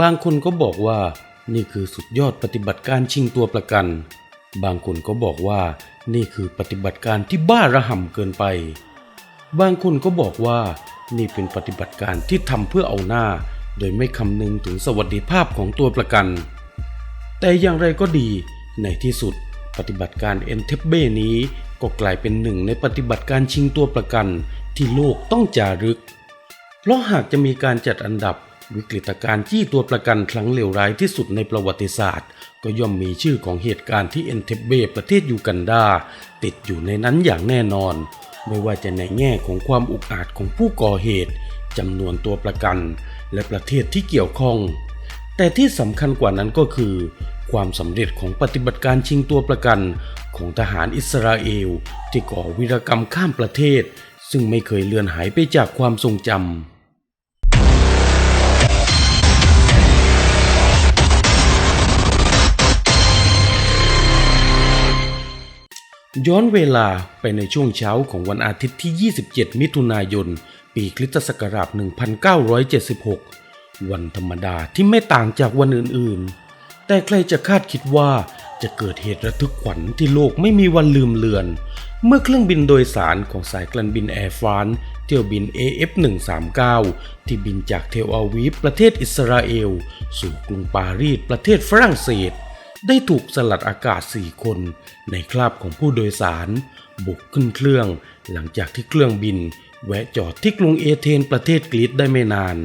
บางคนก็บอกว่านี่คือสุดยอดปฏิบัติการชิงตัวประกัน บางคนก็บอกว่านี่คือปฏิบัติการที่บ้าระห่ำเกินไป บางคนก็บอกว่านี่เป็นปฏิบัติการที่ทำเพื่อเอาหน้า โดยไม่คำนึงถึงสวัสดิภาพของตัวประกัน แต่อย่างไรก็ดี ในที่สุดปฏิบัติการเอ็นเทปเบ้นี้ก็กลายเป็นหนึ่งในปฏิบัติการชิงตัวประกันที่โลกต้องจารึก เพราะหากจะมีการจัดอันดับ วิกฤตการณ์จี้ตัวประกันครั้งเลวร้ายที่สุดในประวัติศาสตร์ ก็ย่อมมีชื่อของเหตุการณ์ที่เอนเทปเบประเทศยูกันดา ติดอยู่ในนั้นอย่างแน่นอน ไม่ว่าจะในแง่ของความอุกอาจของผู้ก่อเหตุจำนวนตัวประกัน และประเทศที่เกี่ยวข้อง แต่ที่สำคัญกว่านั้นก็คือ ความสำเร็จของปฏิบัติการชิงตัวประกันของทหารอิสราเอล ที่ก่อวีรกรรมข้ามประเทศ ซึ่งไม่เคยเลือนหายไปจากความทรงจำ ย้อนเวลาไปในช่วงเช้าของวันอาทิตย์ที่ 27 มิถุนายน ปีคริสตศักราช 1976 วันธรรมดาที่ไม่ต่างจากวันอื่นๆ แต่ใครจะคาดคิดว่าจะเกิดเหตุระทึกขวัญที่โลกไม่มีวันลืมเลือน เมื่อเครื่องบินโดยสารของสายการบินแอร์ฟรานเที่ยวบิน AF139 ที่บินจากเทลอาวีฟประเทศอิสราเอล สู่กรุงปารีสประเทศฝรั่งเศส ได้ถูกสลัดอากาศ 4 คน ในคราบของผู้โดยสาร บุกขึ้นเครื่อง หลังจากที่เครื่องบิน แวะจอดที่กรุงเอเธนประเทศกรีซได้ไม่นาน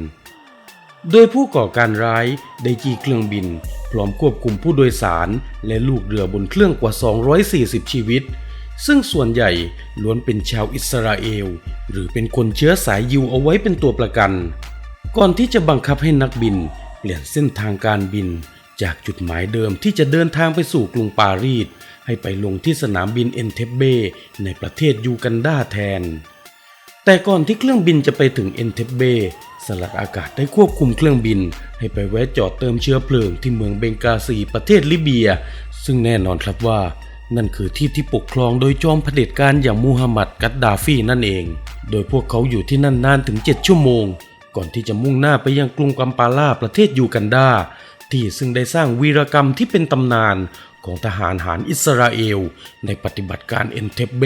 โดยผู้ก่อการร้ายได้จี้เครื่องบิน พร้อมควบคุมผู้โดยสาร และลูกเรือบนเครื่องกว่า 240 ชีวิต ซึ่งส่วนใหญ่ล้วนเป็นชาวอิสราเอล หรือเป็นคนเชื้อสายยิวเอาไว้เป็นตัวประกัน ก่อนที่จะบังคับให้นักบิน เปลี่ยนเส้นทางการบิน จากจุดหมายเดิมที่จะเดินทางไปสู่กรุงปารีสให้ไปลงที่สนามบินเอ็นเทเบในประเทศยูกันดาแทน แต่ก่อนที่เครื่องบินจะไปถึงเอ็นเทเบสลัดอากาศได้ควบคุมเครื่องบิน ให้ไปแวะจอดเติมเชื้อเพลิงที่เมืองเบงกาซีประเทศลิเบีย ซึ่งแน่นอนครับว่า นั่นคือที่ที่ปกครองโดยจอมเผด็จการอย่างมูฮัมหมัดกัดดาฟีนั่นเอง โดยพวกเขาอยู่ที่นั่นนานถึง 7 ชั่วโมง ก่อนที่จะมุ่งหน้าไปยังกรุงกัมปาลาประเทศยูกันดา ที่ซึ่งได้สร้างวีรกรรมที่เป็นตำนานของทหารหารอิสราเอล ในปฏิบัติการเอนเทปเบ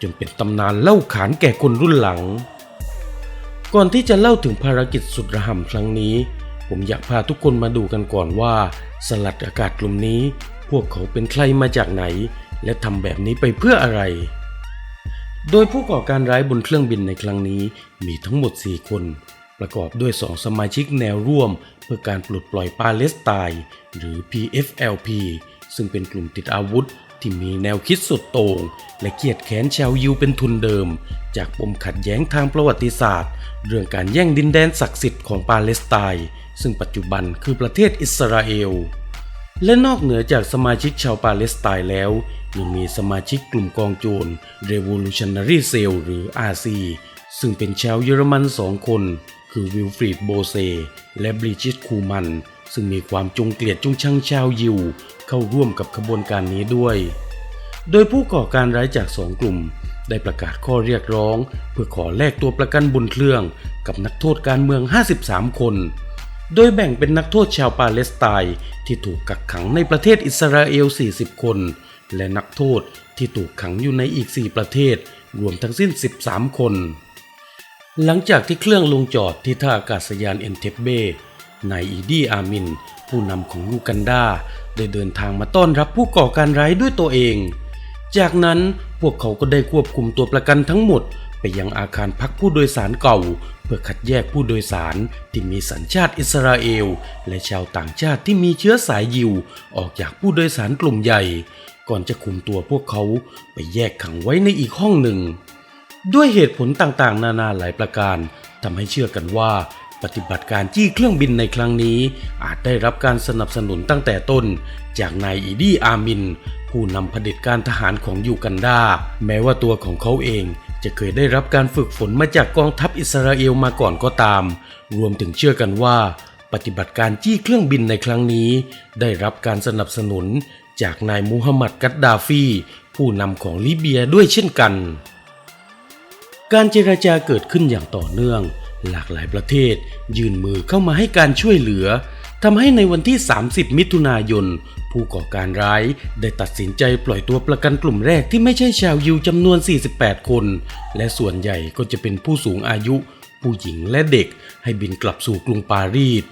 จนเป็นตำนานเล่าขานแก่คนรุ่นหลัง ก่อนที่จะเล่าถึงภารกิจสุดระห่ำครั้งนี้ ผมอยากพาทุกคนมาดูกันก่อนว่า สลัดอากาศกลุ่มนี้ พวกเขาเป็นใครมาจากไหน และทำแบบนี้ไปเพื่ออะไร โดยผู้ก่อการร้ายบนเครื่องบินในครั้งนี้มีทั้งหมด 4 คน ประกอบด้วย 2 สมาชิกแนวร่วม เพื่อการปลดปล่อยปาเลสไตน์หรือ PFLP ซึ่งเป็นกลุ่มติดอาวุธที่มีแนวคิดสุดโต่งและเกียดแค้นชาวยิวเป็นทุนเดิม จากปมขัดแย้งทางประวัติศาสตร์ เรื่องการแย่งดินแดนศักดิ์สิทธิ์ของปาเลสไตน์ซึ่งปัจจุบันคือประเทศอิสราเอล และนอกเหนือจากสมาชิกชาวปาเลสไตน์แล้ว ยังมีสมาชิกกลุ่มกองโจร Revolutionary Cell หรือ RC ซึ่งเป็นชาวเยอรมันสองคน คือวิลฟรีดโบเซและบริจิตคูมัน ซึ่งมีความจงเกลียดจงชังชาวยิว เข้าร่วมกับขบวนการนี้ด้วย โดยผู้ก่อการร้ายจากสองกลุ่ม ได้ประกาศข้อเรียกร้อง เพื่อขอแลกตัวประกันบนเครื่องกับนักโทษการเมือง 53 คน โดยแบ่งเป็นนักโทษชาวปาเลสไตน์ที่ถูกกักขังในประเทศอิสราเอล 40 คน และนักโทษที่ถูกขังอยู่ในอีก 4 ประเทศ รวมทั้งสิ้น 13 คน หลังจากที่เครื่องลงจอดที่ท่าอากาศยานเอ็นเทปเบนายอีดีอามิน ผู้นำของยูกันดาได้เดินทางมาต้อนรับผู้ก่อการร้ายด้วยตัวเอง จากนั้นพวกเขาก็ได้ควบคุมตัวประกันทั้งหมด ไปยังอาคารพักผู้โดยสารเก่า เพื่อคัดแยกผู้โดยสารที่มีสัญชาติอิสราเอล และชาวต่างชาติที่มีเชื้อสายยิว ออกจากผู้โดยสารกลุ่มใหญ่ ก่อนจะคุมตัวพวกเขาไปแยกขังไว้ในอีกห้องหนึ่ง ด้วยเหตุผลต่างๆ นานาหลายประการทำให้เชื่อกันว่าปฏิบัติการจี้เครื่องบินในครั้งนี้ อาจได้รับการสนับสนุนตั้งแต่ต้น จากนายอีดีอามิน ผู้นำเผด็จการทหารของยูกันดา แม้ว่าตัวของเขาเองจะเคยได้รับการฝึกฝนมาจากกองทัพอิสราเอลมาก่อนก็ตาม รวมถึงเชื่อกันว่า ปฏิบัติการจี้เครื่องบินในครั้งนี้ ได้รับการสนับสนุนจากนายมูฮัมหมัดกัดดาฟี ผู้นำของลิเบียด้วยเช่นกัน การเจรจาเกิดขึ้นอย่างต่อเนื่อง หลากหลายประเทศ ยื่นมือเข้ามาให้การช่วยเหลือทำให้ในวันที่ 30 มิถุนายน ผู้ก่อการร้ายได้ตัดสินใจปล่อยตัวประกันกลุ่มแรกที่ไม่ใช่ชาวยิวจำนวน 48 คน และส่วนใหญ่ก็จะเป็นผู้สูงอายุ ผู้หญิงและเด็กให้บินกลับสู่กรุงปารีส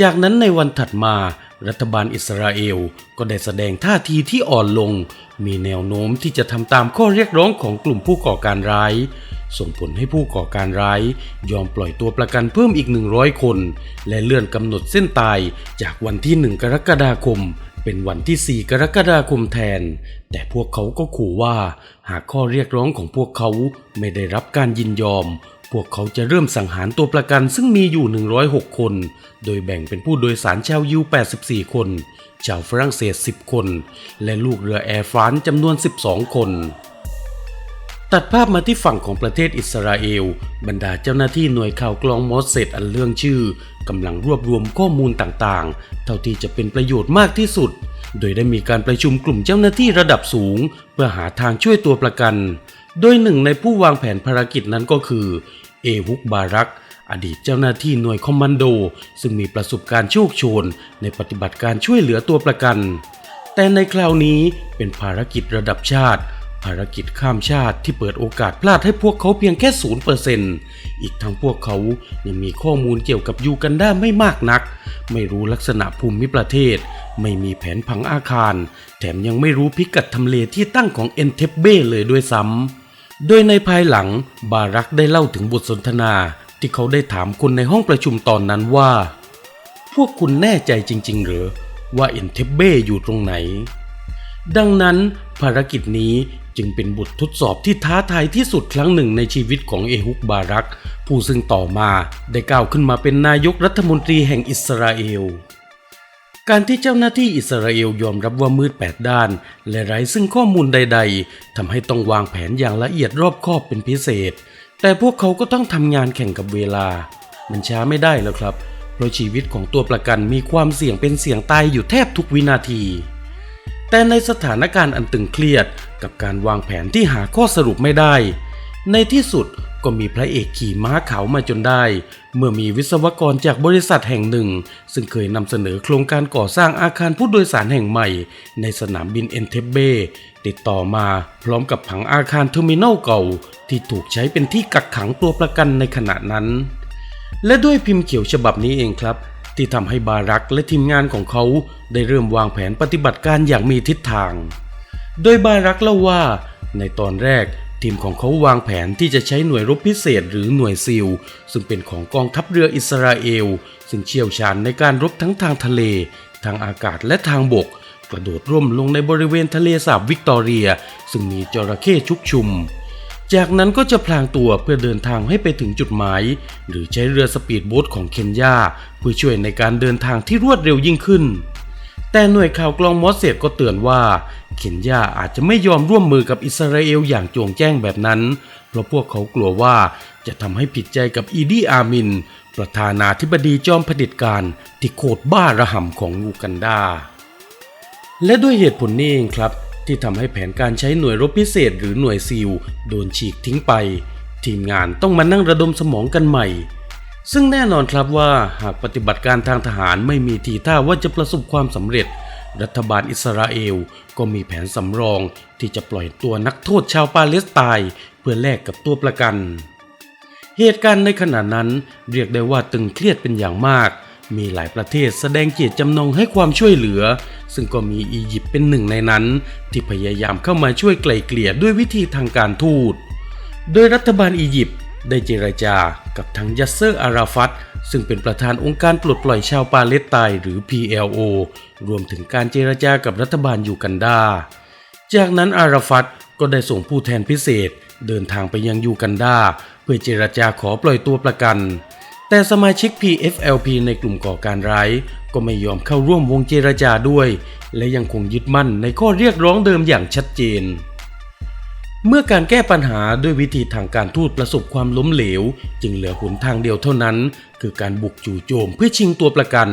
จากนั้นในวันถัดมา รัฐบาลอิสราเอลก็ได้แสดงท่าทีที่อ่อนลง มีแนวโน้มที่จะทำตามข้อเรียกร้องของกลุ่มผู้ก่อการร้าย ส่งผลให้ผู้ก่อการร้ายยอมปล่อยตัวประกันเพิ่มอีก 100 คน และเลื่อนกำหนดเส้นตายจากวันที่ 1 กรกฎาคม เป็นวันที่ 4 กรกฎาคมแทน แต่พวกเขาก็ขู่ว่า หากข้อเรียกร้องของพวกเขาไม่ได้รับการยินยอม พวกเขาจะเริ่มสังหารตัวประกันซึ่งมีอยู่ 106 คน โดยแบ่งเป็นผู้โดยสารชาวยิว 84 คน ชาวฝรั่งเศส 10 คน และลูกเรือแอร์ฟรานซ์จำนวน 12 คน ตัดภาพมาที่ฝั่งของประเทศอิสราเอล บรรดาเจ้าหน้าที่หน่วยข่าวกรองมอสเซดอันเรื่องชื่อกำลังรวบรวมข้อมูลต่างๆ เท่าที่จะเป็นประโยชน์มากที่สุด โดยได้มีการประชุมกลุ่มเจ้าหน้าที่ระดับสูง เพื่อหาทางช่วยตัวประกัน โดยหนึ่งในผู้วางแผนภารกิจนั้นก็คือเอฮุกบารัก อดีตเจ้าหน้าที่หน่วยคอมมานโด ซึ่งมีประสบการณ์โชคโชน ในปฏิบัติการช่วยเหลือตัวประกัน แต่ในคราวนี้เป็นภารกิจระดับชาติ ภารกิจข้ามชาติที่เปิดโอกาสพลาดให้พวกเขาเพียงแค่ศูนย์เปอร์เซนต์อีกทั้งพวกเขายังมีข้อมูลเกี่ยวกับยูกันด้าไม่มากนัก ไม่รู้ลักษณะภูมิประเทศ ไม่มีแผนผังอาคาร แถมยังไม่รู้พิกัดทำเลที่ตั้งของเอนเทปเบ้เลยด้วยซ้ำ โดยในภายหลังบารักได้เล่าถึงบทสนทนา ที่เขาได้ถามคนในห้องประชุมตอนนั้นว่า พวกคุณแน่ใจจริง ๆ หรือว่าเอนเทปเบ้อยู่ตรงไหน ดังนั้นภารกิจนี้ จึงเป็นบททดสอบที่ท้าทายที่สุดครั้งหนึ่งในชีวิตของเอฮุกบารัก ผู้ซึ่งต่อมาได้ก้าวขึ้นมาเป็นนายกรัฐมนตรีแห่งอิสราเอล การที่เจ้าหน้าที่อิสราเอลยอมรับว่ามืดแปดด้าน และไร้ซึ่งข้อมูลใด ๆทำให้ต้องวางแผนอย่างละเอียดรอบคอบเป็นพิเศษ แต่พวกเขาก็ต้องทำงานแข่งกับเวลา มันช้าไม่ได้แล้วครับ เพราะชีวิตของตัวประกันมีความเสี่ยงเป็นเสี่ยงตายอยู่แทบทุกวินาที แต่ในสถานการณ์อันตึงเครียดกับการวางแผนที่หาข้อสรุปไม่ได้ ในที่สุดก็มีพระเอกขี่ม้าขาวมาจนได้ เมื่อมีวิศวกรจากบริษัทแห่งหนึ่ง ซึ่งเคยนำเสนอโครงการก่อสร้างอาคารผู้โดยสารแห่งใหม่ ในสนามบินเอนเทเบติดต่อมาพร้อมกับผังอาคารเทอร์มินัลเก่า ที่ถูกใช้เป็นที่กักขังตัวประกันในขณะนั้น และด้วยพิมพ์เขียวฉบับนี้เองครับ ที่ทำให้บารักและทีมงานของเขาได้เริ่มวางแผนปฏิบัติการอย่างมีทิศทาง โดยบารักเล่าว่า ในตอนแรกทีมของเขาวางแผนที่จะใช้หน่วยรบพิเศษหรือหน่วยซิล ซึ่งเป็นของกองทัพเรืออิสราเอล ซึ่งเชี่ยวชาญในการรบทั้งทางทะเล ทางอากาศและทางบก กระโดดร่มลงในบริเวณทะเลสาบวิกตอเรีย ซึ่งมีจระเข้ชุกชุม จากนั้นก็จะพลางตัวเพื่อเดินทางให้ไปถึงจุดหมาย หรือใช้เรือสปีดโบ๊ทของเคนยาเพื่อช่วยในการเดินทางที่รวดเร็วยิ่งขึ้น แต่หน่วยข่าวกรองมอสเซดก็เตือนว่า เคนยาอาจจะไม่ยอมร่วมมือกับอิสราเอลอย่างโจงแจ้งแบบนั้น เพราะพวกเขากลัวว่าจะทำให้ผิดใจกับอีดีอามิน ประธานาธิบดีจอมเผด็จการที่โคตรบ้าระห่ำของอูกันดาและด้วยเหตุผลนี้เองครับ ที่ทำให้แผนการใช้หน่วยรบพิเศษหรือหน่วยซิลโดนฉีกทิ้งไป ทีมงานต้องมานั่งระดมสมองกันใหม่ ซึ่งแน่นอนครับว่าหากปฏิบัติการทางทหารไม่มีทีท่าว่าจะประสบความสำเร็จ รัฐบาลอิสราเอลก็มีแผนสำรองที่จะปล่อยตัวนักโทษชาวปาเลสไตน์เพื่อแลกกับตัวประกัน เหตุการณ์ในขณะนั้นเรียกได้ว่าตึงเครียดเป็นอย่างมาก มีหลายประเทศแสดงเจตจำนงให้ความช่วยเหลือ ซึ่งก็มีอียิปต์เป็นหนึ่งในนั้น ที่พยายามเข้ามาช่วยไกล่เกลี่ยด้วยวิธีทางการทูต โดยรัฐบาลอียิปต์ได้เจรจากับทั้งยัสเซอร์อาราฟัตซึ่งเป็นประธานองค์การปลดปล่อยชาวปาเลสไตน์หรือ PLO รวมถึงการเจรจากับรัฐบาลยูกันดา จากนั้นอาราฟัตก็ได้ส่งผู้แทนพิเศษ เดินทางไปยังยูกันดา เพื่อเจรจาขอปล่อยตัวประกัน แต่สมาชิก PFLP ในกลุ่มก่อการร้ายก็ไม่ยอมเข้าร่วมวงเจรจาด้วย และยังคงยึดมั่นในข้อเรียกร้องเดิมอย่างชัดเจน เมื่อการแก้ปัญหาด้วยวิธีทางการทูตประสบความล้มเหลว จึงเหลือหนทางเดียวเท่านั้น คือการบุกจู่โจมเพื่อชิงตัวประกัน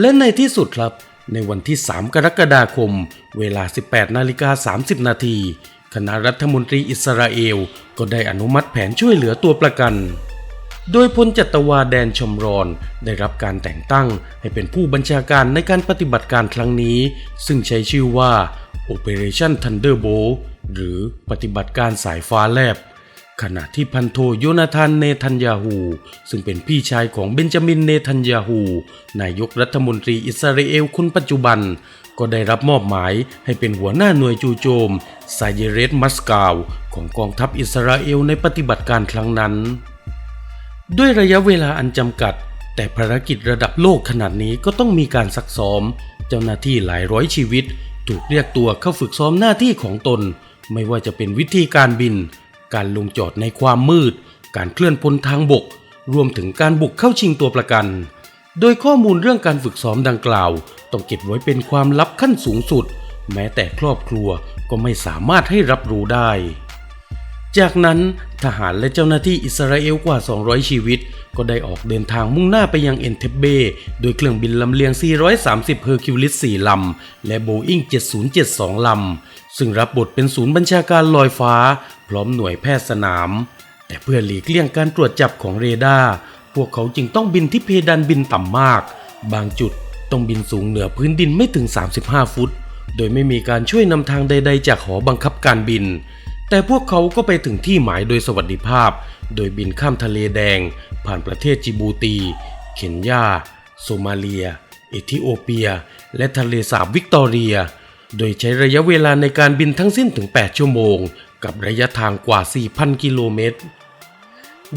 และในที่สุดครับในวันที่ 3 กรกฎาคม เวลา 18 นาฬิกา 30 นาที คณะรัฐมนตรีอิสราเอล ก็ได้อนุมัติแผนช่วยเหลือตัวประกัน โดยพลจัตวาแดนชมรอนได้รับการแต่งตั้งให้เป็นผู้บัญชาการในการปฏิบัติการครั้งนี้ ซึ่งใช้ชื่อว่า Operation Thunderbolt หรือปฏิบัติการสายฟ้าแลบ ขณะที่พันโทโยนาธานเนทันยาฮู ซึ่งเป็นพี่ชายของเบนจามินเนทันยาฮู นายกรัฐมนตรีอิสราเอลคนปัจจุบัน ก็ได้รับมอบหมายให้เป็นหัวหน้าหน่วยจูโจมไซเยเรสมัสกาว ของกองทัพอิสราเอลในปฏิบัติการครั้งนั้น ด้วยระยะเวลาอันจำกัด แต่ภารกิจระดับโลกขนาดนี้ก็ต้องมีการซักซ้อม เจ้าหน้าที่หลายร้อยชีวิต ถูกเรียกตัวเข้าฝึกซ้อมหน้าที่ของตน ไม่ว่าจะเป็นวิธีการบิน การลงจอดในความมืด การเคลื่อนพลทางบก รวมถึงการบุกเข้าชิงตัวประกัน โดยข้อมูลเรื่องการฝึกซ้อมดังกล่าว ต้องเก็บไว้เป็นความลับขั้นสูงสุด แม้แต่ครอบครัวก็ไม่สามารถให้รับรู้ได้ จากนั้นทหารและเจ้าหน้าที่อิสราเอลกว่า 200 ชีวิต ก็ได้ออกเดินทางมุ่งหน้าไปยังเอนเทเบโดยเครื่องบินลำเลียง 430 เฮอร์คิวลิส 4 ลำ และโบอิง7072 ลำ ซึ่งรับบทเป็นศูนย์บัญชาการลอยฟ้า พร้อมหน่วยแพทย์สนาม แต่เพื่อหลีกเลี่ยงการตรวจจับของเรดาร์ พวกเขาจึงต้องบินที่เพดานบินต่ำมาก บางจุดต้องบินสูงเหนือพื้นดินไม่ถึง 35 ฟุต โดยไม่มีการช่วยนำทางใด ๆ จากหอบังคับการบิน แต่พวกเขาก็ไปถึงที่หมายโดยสวัสดิภาพ โดยบินข้ามทะเลแดง ผ่านประเทศจิบูตี เคนยา โซมาเลีย เอธิโอเปีย และทะเลสาบวิกตอเรีย โดยใช้ระยะเวลาในการบินทั้งสิ้นถึง 8 ชั่วโมง กับระยะทางกว่า 4,000 กิโลเมตร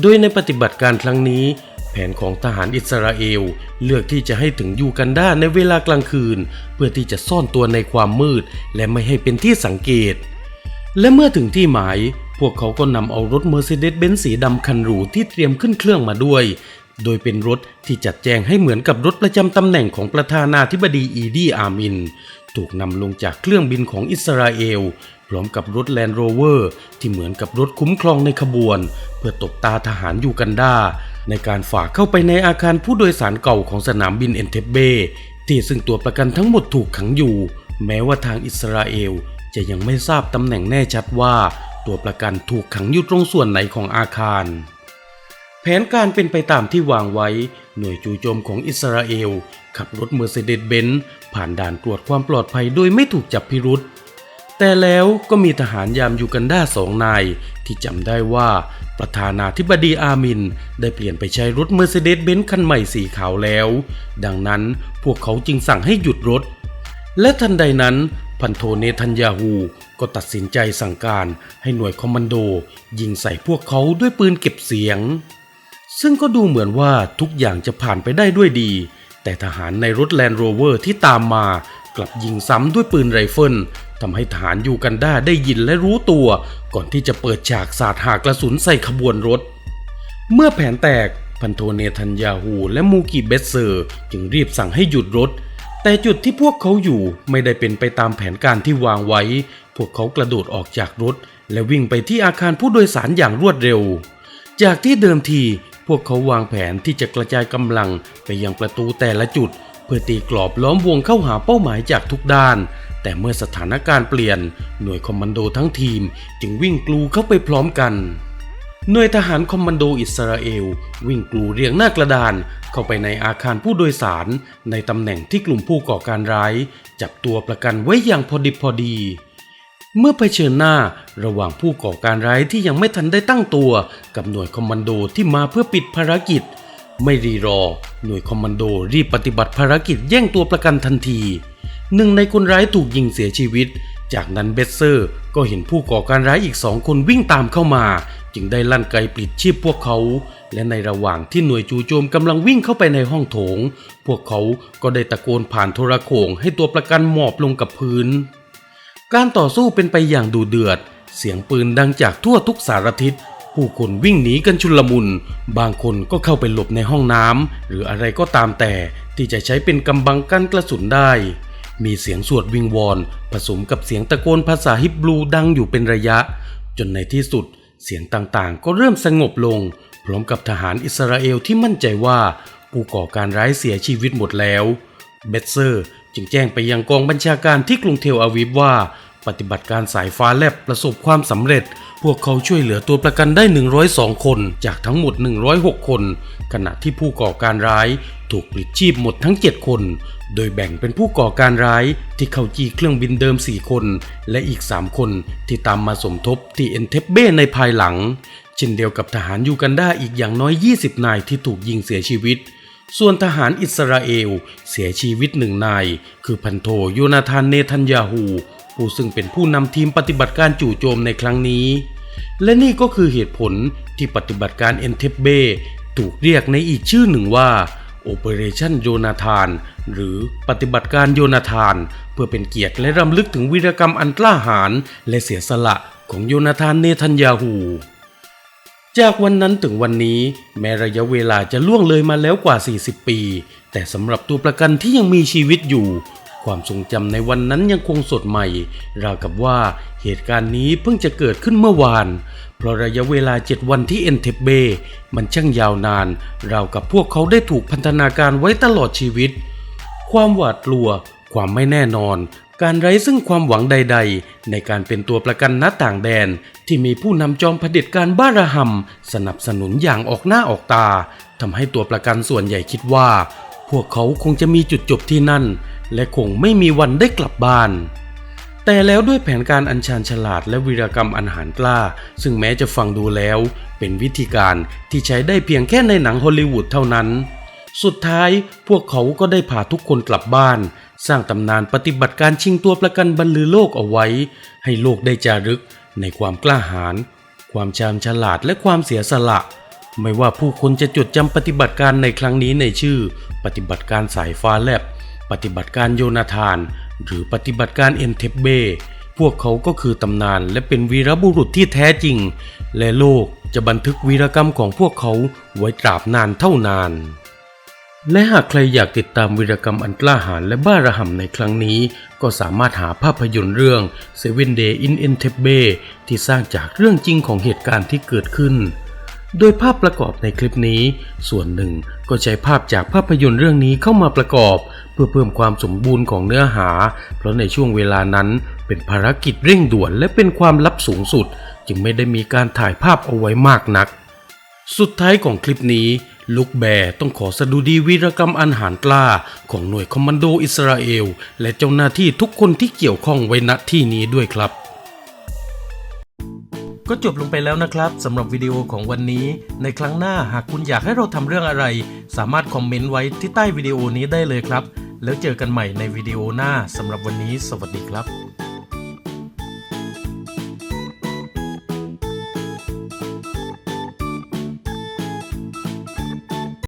โดยในปฏิบัติการครั้งนี้แผนของทหารอิสราเอลเลือกที่จะให้ถึงยูกันดาในเวลากลางคืน เพื่อที่จะซ่อนตัวในความมืด และไม่ให้เป็นที่สังเกต และเมื่อถึงที่หมาย พวกเขาก็นำเอารถเมอร์เซเดสเบนซ์สีดำคันหรูที่เตรียมขึ้นเครื่องมาด้วย โดยเป็นรถที่จัดแจงให้เหมือนกับรถประจำตำแหน่งของประธานาธิบดีอีดีอามิน ถูกนำลงจากเครื่องบินของอิสราเอล พร้อมกับรถแลนด์โรเวอร์ที่เหมือนกับรถคุ้มครองในขบวน เพื่อตบตาทหารยูกันดาในการฝากเข้าไปในอาคารผู้โดยสารเก่าของสนามบินเอนเทเบที่ซึ่งตัวประกันทั้งหมดถูกขังอยู่ แม้ว่าทางอิสราเอล จะยังไม่ทราบตำแหน่งแน่ชัดว่า ตัวประกันถูกขังอยู่ตรงส่วนไหนของอาคาร แผนการเป็นไปตามที่วางไว้ หน่วยจู่โจมของอิสราเอล ขับรถเมอร์เซเดสเบนซ์ผ่านด่านตรวจความปลอดภัยโดยไม่ถูกจับพิรุษแต่แล้วก็มีทหารยามยูกันดาสองนาย ที่จำได้ว่าประธานาธิบดีอามิน ได้เปลี่ยนไปใช้รถเมอร์เซเดสเบนซ์คันใหม่สีขาวแล้ว ดังนั้นพวกเขาจึงสั่งให้หยุดรถ และทันใดนั้น พันโทเนทันยาฮูก็ตัดสินใจสั่งการให้หน่วยคอมมานโดยิงใส่พวกเขาด้วยปืนเก็บเสียง ซึ่งก็ดูเหมือนว่าทุกอย่างจะผ่านไปได้ด้วยดี แต่ทหารในรถแลนด์โรเวอร์ที่ตามมากลับยิงซ้ำด้วยปืนไรเฟิลทำให้ทหารยูกันดาได้ยินและรู้ตัว ก่อนที่จะเปิดฉากสาดหากระสุนใส่ขบวนรถ เมื่อแผนแตก พันโทเนทันยาฮูและมูกิเบสเซอร์ จึงรีบสั่งให้หยุดรถ แต่จุดที่พวกเขาอยู่ไม่ได้เป็นไปตามแผนการที่วางไว้ พวกเขากระโดดออกจากรถ และวิ่งไปที่อาคารผู้โดยสารอย่างรวดเร็ว จากที่เดิมทีพวกเขาวางแผนที่จะกระจายกำลังไปยังประตูแต่ละจุด เพื่อตีกรอบล้อมวงเข้าหาเป้าหมายจากทุกด้าน แต่เมื่อสถานการณ์เปลี่ยน หน่วยคอมมานโดทั้งทีมจึงวิ่งกลูเข้าไปพร้อมกัน หน่วยทหารคอมมานโดอิสราเอล วิ่งกลูเรียงหน้ากระดาน เข้าไปในอาคารผู้โดยสาร ในตำแหน่งที่กลุ่มผู้ก่อการร้าย จับตัวประกันไว้อย่างพอดิบพอดี เมื่อเผชิญหน้าระหว่างผู้ก่อการร้ายที่ยังไม่ทันได้ตั้งตัว กับหน่วยคอมมานโดที่มาเพื่อปิดภารกิจ ไม่รีรอ หน่วยคอมมานโดรีบปฏิบัติภารกิจแย่งตัวประกันทันที หนึ่งในคนร้ายถูกยิงเสียชีวิต จากนั้นเบสเซอร์ก็เห็นผู้ก่อการร้ายอีกสองคนวิ่งตามเข้ามา จึงได้ลั่นไกปลิดชีพพวกเขา และในระหว่างที่หน่วยจู่โจมกำลังวิ่งเข้าไปในห้องโถง พวกเขาก็ได้ตะโกนผ่านโทรโขงให้ตัวประกันหมอบลงกับพื้น การต่อสู้เป็นไปอย่างดูเดือด เสียงปืนดังจากทั่วทุกสารทิศผู้คนวิ่งหนีกันชุลมุน บางคนก็เข้าไปหลบในห้องน้ำหรืออะไรก็ตามแต่ที่จะใช้เป็นกำบังกั้นกระสุนได้ มีเสียงสวดวิงวอน ผสมกับเสียงตะโกนภาษาฮิบรูดังอยู่เป็นระยะ จนในที่สุด เสียงต่างๆ ก็เริ่มสงบลง พร้อมกับทหารอิสราเอลที่มั่นใจว่าผู้ก่อการร้ายเสียชีวิตหมดแล้ว เบสเซอร์จึงแจ้งไปยังกองบัญชาการที่กรุงเทลอาวิฟว่า ปฏิบัติการสายฟ้าแลบประสบความสำเร็จ พวกเขาช่วยเหลือตัวประกันได้ 102 คนจากทั้งหมด 106 คน ขณะที่ผู้ก่อการร้าย ถูกปลิดชีพหมดทั้ง 7 คน โดยแบ่งเป็นผู้ก่อการร้ายที่เข้าจี้เครื่องบินเดิม 4 คน และอีก 3 คนที่ตามมาสมทบที่เอ็นเทปเบ้ในภายหลัง เช่นเดียวกับทหารยูกันดาอีกอย่างน้อย 20 นายที่ถูกยิงเสียชีวิต ส่วนทหารอิสราเอลเสียชีวิตหนึ่งนาย คือพันโทโยนาธานเนทันยาฮูผู้ซึ่งเป็นผู้นำทีมปฏิบัติการจู่โจมในครั้งนี้ และนี่ก็คือเหตุผลที่ปฏิบัติการเอ็นเทปเบถูกเรียกในอีกชื่อหนึ่งว่า โอ per ation โยนาธาน หรือปฏิบัติการโยนาธาน เพื่อเป็นเกียรติและรำลึกถึงวีรกรรมอันกล้าหาญและเสียสละของโยนาธานเนทันยาฮูจากวันนั้นถึงวันนี้ แม้ระยะเวลาจะล่วงเลยมาแล้วกว่า 40 ปี แต่สำหรับตัวประกันที่ยังมีชีวิตอยู่ ความทรงจำในวันนั้นยังคงสดใหม่ ราวกับว่าเหตุการณ์นี้เพิ่งจะเกิดขึ้นเมื่อวาน เพราะระยะเวลา 7 วันที่เอนเทปเบมันช่างยาวนาน ราวกับพวกเขาได้ถูกพันธนาการไว้ตลอดชีวิต ความหวาดกลัว ความไม่แน่นอน การไร้ซึ่งความหวังใด ๆ ในการเป็นตัวประกันหน้าต่างแดน ที่มีผู้นำจอมเผด็จการบ้าระหำสนับสนุนอย่างออกหน้าออกตาทำให้ตัวประกันส่วนใหญ่คิดว่า พวกเขาคงจะมีจุดจบที่นั่น และคงไม่มีวันได้กลับบ้าน แต่แล้วด้วยแผนการอัญชานฉลาดและวีรกรรมอันหารกล้า ซึ่งแม้จะฟังดูแล้ว เป็นวิธีการที่ใช้ได้เพียงแค่ในหนังฮอลลีวูดเท่านั้น สุดท้ายพวกเขาก็ได้พาทุกคนกลับบ้าน สร้างตำนานปฏิบัติการชิงตัวประกันบรรลือโลกเอาไว้ ให้โลกได้จารึกในความกล้าหาญความชาญฉลาดและความเสียสละ ไม่ว่าผู้คนจะจดจำปฏิบัติการในครั้งนี้ในชื่อ ปฏิบัติการสายฟ้าแลบ ปฏิบัติการโยนาธาน หรือปฏิบัติการเอ็นเทปเบ พวกเขาก็คือตำนานและเป็นวีรบุรุษที่แท้จริง และโลกจะบันทึกวีรกรรมของพวกเขาไว้ตราบนานเท่านาน และหากใครอยากติดตามวีรกรรมอันกล้าหาญและบ้าระห่ำในครั้งนี้ ก็สามารถหาภาพยนตร์เรื่อง Seven Day in Entebbe ที่สร้างจากเรื่องจริงของเหตุการณ์ที่เกิดขึ้น โดยภาพประกอบในคลิปนี้ ส่วนหนึ่งก็ใช้ภาพจากภาพยนตร์เรื่องนี้เข้ามาประกอบ เพื่อเพิ่มความสมบูรณ์ของเนื้อหา เพราะในช่วงเวลานั้นเป็นภารกิจเร่งด่วนและเป็นความลับสูงสุด จึงไม่ได้มีการถ่ายภาพเอาไว้มากนัก สุดท้ายของคลิปนี้ลูกแบร์ต้องขอสดุดีวีรกรรมอันหารกล้า ของหน่วยคอมมานโดอิสราเอล และเจ้าหน้าที่ทุกคนที่เกี่ยวข้องไว้ณที่นี้ด้วยครับ ก็จบลงไปแล้วนะครับสำหรับวิดีโอของวันนี้ ในครั้งหน้าหากคุณอยากให้เราทำเรื่องอะไร สามารถคอมเมนต์ไว้ที่ใต้วิดีโอนี้ได้เลยครับ แล้วเจอกันใหม่ในวิดีโอหน้าสำหรับวันนี้ สวัสดีครับ